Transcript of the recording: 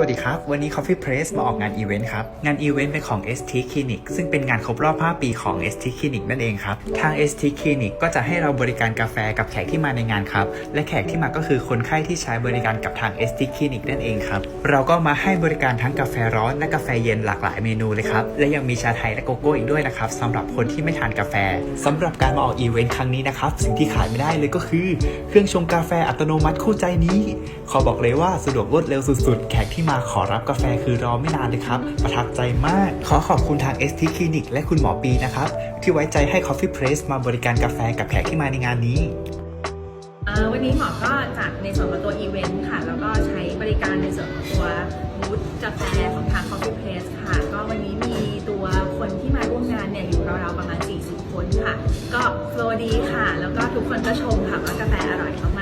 สวัสดีครับ วันนี้ Coffee Press มาออกงานอีเวนต์ครับ งานอีเวนต์เป็นของ ST Clinic ซึ่งเป็นงานครบรอบ 5 ปีของ ST Clinic นั่นเองครับ ทาง ST Clinic ก็จะให้เราบริการกาแฟกับแขกที่มาในงานครับ และแขกที่มาก็คือคนไข้ที่ใช้บริการกับทาง ST Clinic นั่นเองครับ เราก็มาให้บริการทั้งกาแฟร้อนและกาแฟเย็นหลากหลายเมนูเลยครับ และยังมีชาไทยและโกโก้อีกด้วยนะครับสำหรับคนที่ไม่ทานกาแฟสำหรับการมาออกอีเวนต์ครั้งนี้นะครับ สิ่งที่ขายไม่ได้เลยก็คือ เครื่องชงกาแฟอัตโนมัติคู่ใจนี้ ขอบอกเลยว่าสะดวกรวดเร็วสุดๆ แขกที่มาขอรับกาแฟคือรอไม่นานเลยครับ ประทับใจมาก ขอขอบคุณทาง ST Clinic และคุณหมอปีนะครับ ที่ไว้ใจให้ Coffee Press มาบริการกาแฟกับแขกที่มาในงานนี้ วันนี้หมอก็จัดในส่วนของตัวอีเวนต์ค่ะ แล้วก็ใช้บริการในส่วนของตัวบูธกาแฟของทาง Coffee Place ค่ะ ก็วันนี้มีตัวคนที่มาร่วมงานเนี่ยอยู่ราวๆประมาณ 40 คนค่ะ ก็โฟลว์ดีค่ะ แล้วก็ทุกคนก็ชมค่ะว่ากาแฟอร่อยค่ะ